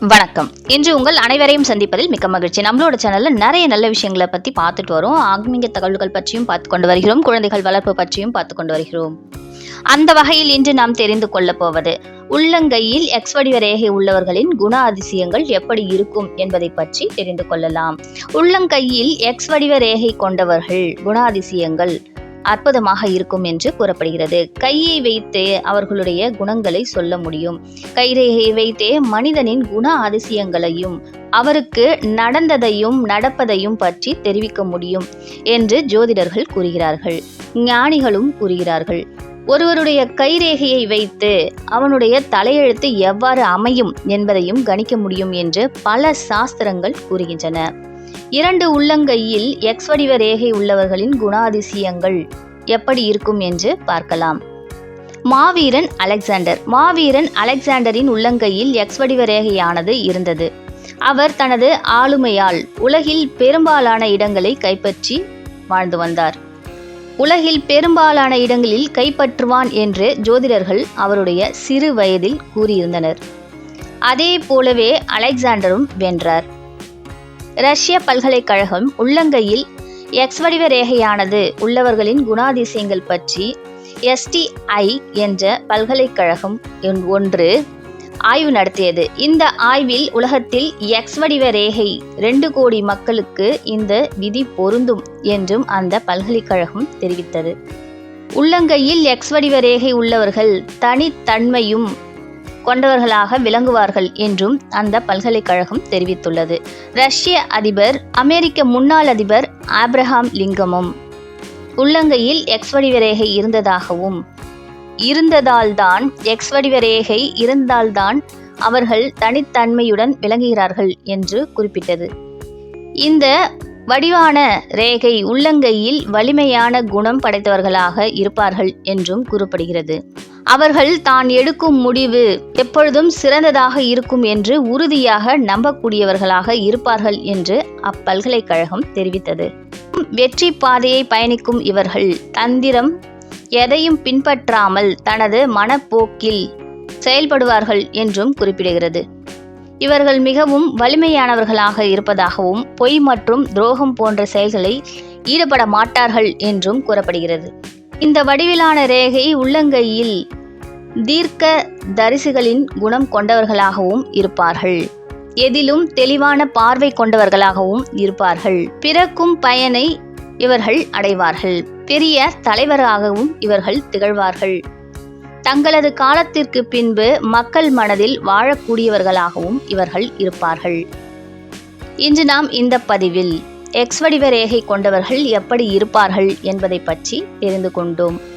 வணக்கம். இன்று உங்கள் அனைவரையும் சந்திப்பதில் மிக்க மகிழ்ச்சி. நம்மளோட சேனல்ல நிறைய நல்ல விஷயங்களை பத்தி பார்த்துட்டு வரோம். ஆன்மீக தகவல்கள் பற்றியும் பார்த்து கொண்டு வருகிறோம். குழந்தைகள் வளர்ப்பு பற்றியும் பார்த்து கொண்டு வருகிறோம். அந்த வகையில் இன்று நாம் தெரிந்து கொள்ளப் போவது உள்ளங்கையில் எக்ஸ் வடிவ ரேகை உள்ளவர்களின் குண அதிசயங்கள் எப்படி இருக்கும் என்பதை பற்றி தெரிந்து கொள்ளலாம். உள்ளங்கையில் எக்ஸ் வடிவ ரேகை கொண்டவர்கள் குணாதிசயங்கள் அற்புதமாக இருக்கும் என்று கூறப்படுகிறது. கையை வைத்தே அவர்களுடைய குணங்களை சொல்ல முடியும். கைரேகை வைத்தே மனிதனின் குண அதிசயங்களையும் அவருக்கு நடந்ததையும் நடப்பதையும் பற்றி தெரிவிக்க முடியும் என்று ஜோதிடர்கள் கூறுகிறார்கள். ஞானிகளும் கூறுகிறார்கள். ஒருவருடைய கைரேகையை வைத்து அவனுடைய தலையெழுத்து எவ்வாறு அமையும் என்பதையும் கணிக்க முடியும் என்று பல சாஸ்திரங்கள் கூறுகின்றன. இரண்டு உள்ளங்கையில் எக்ஸ் வடிவ ரேகை உள்ளவர்களின் குணாதிசயங்கள் எப்படி இருக்கும் என்று பார்க்கலாம். மாவீரன் அலெக்சாண்டர். மாவீரன் அலெக்சாண்டரின் உள்ளங்கையில் எக்ஸ் வடிவ ரேகையானது இருந்தது. அவர் தனது ஆளுமையால் உலகில் பெரும்பாலான இடங்களை கைப்பற்றி வாழ்ந்து வந்தார். உலகில் பெரும்பாலான இடங்களில் கைப்பற்றுவான் என்று ஜோதிடர்கள் அவருடைய சிறு வயதில் கூறியிருந்தனர். அதே போலவே அலெக்சாண்டரும் வென்றார். ரஷ்ய பல்கலைக்கழகம் உள்ளங்கையில் எக்ஸ் வடிவ ரேகையானது உள்ளவர்களின் குணாதிசயங்கள் பற்றி எஸ்டிஐ என்ற பல்கலைக்கழகம் ஒன்று ஆய்வு நடத்தியது. இந்த ஆய்வில் உலகத்தில் எக்ஸ் வடிவ ரேகை ரெண்டு கோடி மக்களுக்கு இந்த விதி பொருந்தும் என்றும் அந்த பல்கலைக்கழகம் தெரிவித்தது. உள்ளங்கையில் எக்ஸ் வடிவ ரேகை உள்ளவர்கள் தனித்தன்மையும் கொண்டவர்களாக விளங்குவார்கள் என்றும் அந்த பல்கலைக்கழகம் தெரிவித்துள்ளது. ரஷ்ய அதிபர் அமெரிக்க முன்னாள் அதிபர் ஆப்ரஹாம் லிங்கமும் உள்ளங்கையில் எக்ஸ் வடிவ ரேகை இருந்ததாகவும் இருந்ததால்தான் எக்ஸ் வடிவ ரேகை இருந்தால்தான் அவர்கள் தனித்தன்மையுடன் விளங்குகிறார்கள் என்று குறிப்பிட்டது. இந்த வடிவான ரேகை உள்ளங்கையில் வலிமையான குணம் படைத்தவர்களாக இருப்பார்கள் என்றும் கூறப்படுகிறது. அவர்கள் தான் எடுக்கும் முடிவு எப்பொழுதும் சிறந்ததாக இருக்கும் என்று உறுதியாக நம்பக்கூடியவர்களாக இருப்பார்கள் என்று அப்பல்கலைக்கழகம் தெரிவித்தது. வெற்றி பாதையை பயணிக்கும் இவர்கள் தந்திரம் எதையும் பின்பற்றாமல் தனது மனப்போக்கில் செயல்படுவார்கள் என்றும் குறிப்பிடுகிறது. இவர்கள் மிகவும் வலிமையானவர்களாக இருப்பதாகவும் பொய் மற்றும் துரோகம் போன்ற செயல்களை ஈடுபட மாட்டார்கள் என்றும் கூறப்படுகிறது. இந்த வடிவிலான ரேகை உள்ளங்கையில் தீர்க்க தரிசிகளின் குணம் கொண்டவர்களாகவும் இருப்பார்கள். எதிலும் தெளிவான பார்வை கொண்டவர்களாகவும் இருப்பார்கள். பிறக்கும் பயனை இவர்கள் அடைவார்கள். பெரிய தலைவராகவும் இவர்கள் திகழ்வார்கள். தங்களது காலத்திற்கு பின்பு மக்கள் மனதில் வாழக்கூடியவர்களாகவும் இவர்கள் இருப்பார்கள். இன்று நாம் இந்த பதிவில் எக்ஸ் வடிவ ரேகை கொண்டவர்கள் எப்படி இருப்பார்கள் என்பதை பற்றி தெரிந்து கொண்டோம்.